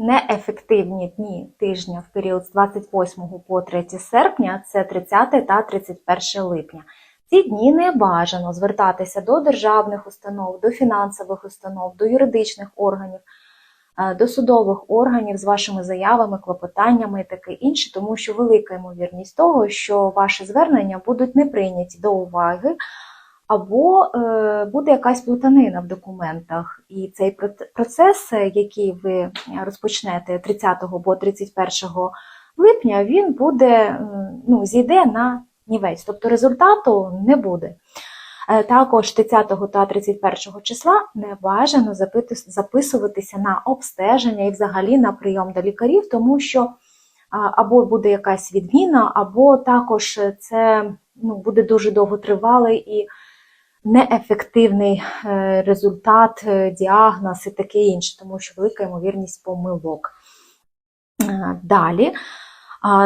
неефективні дні тижня в період з 28 по 3 серпня це 30 та 31 липня. Ці дні не бажано звертатися до державних установ, до фінансових установ, до юридичних органів, е, до судових органів з вашими заявами, клопотаннями і таке інше, тому що велика ймовірність того, що ваші звернення будуть не прийняті до уваги, або е, буде якась плутанина в документах. І цей процес, е, який ви розпочнете 30 або 31 липня, він буде е, ну, зійде на нівець, тобто результату не буде. Е, Також 30 та 31 числа не бажано записуватися на обстеження і взагалі на прийом до лікарів, тому що або буде якась відміна, або також це ну, буде дуже довго тривалий і неефективний е, результат, е, діагноз і таке інше, тому що велика ймовірність помилок. Е, Далі.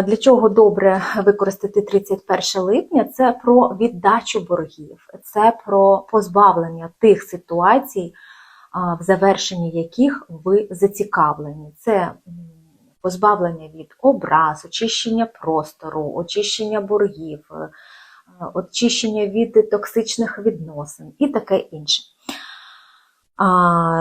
Для чого добре використати 31 липня? Це про віддачу боргів, це про позбавлення тих ситуацій, в завершенні яких ви зацікавлені. Це позбавлення від образ, очищення простору, очищення боргів, очищення від токсичних відносин і таке інше.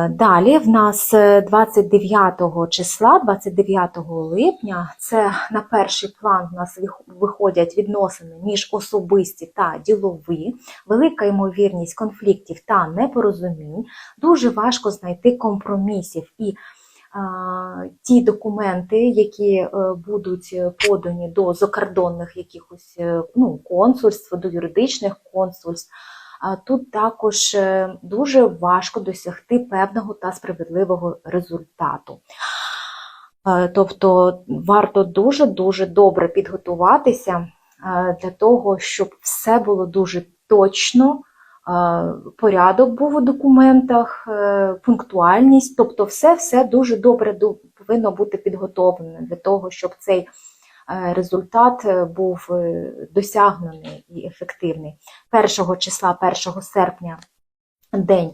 Далі в нас е, 29 числа, 29 липня, це на перший план в нас виходять відносини між особисті та ділові, велика ймовірність конфліктів та непорозумінь, дуже важко знайти компромісів і ті документи, які е, будуть подані до закордонних якихось е, ну, консульств, до юридичних консульств, тут також е, дуже важко досягти певного та справедливого результату. Тобто варто дуже-дуже добре підготуватися для того, щоб все було дуже точно, порядок був у документах, е, пунктуальність, тобто все-все дуже добре повинно бути підготовлене для того, щоб цей е, результат е, був е, досягнений і ефективний. 1 числа, 1 серпня день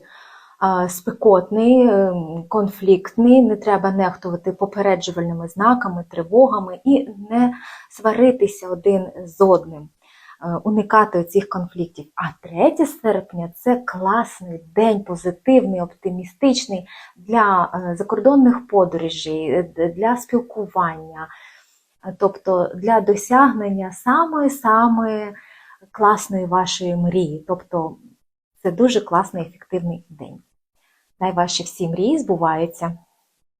е, спекотний, е, конфліктний, не треба нехтувати попереджувальними знаками, тривогами і не сваритися один з одним, е, уникати цих конфліктів. А 3 серпня це класний день, позитивний, оптимістичний для е, закордонних подорожей, е, для спілкування, е, тобто для досягнення самої-самої класної вашої мрії. Тобто це дуже класний ефективний день. Найважчі всі мрії збуваються.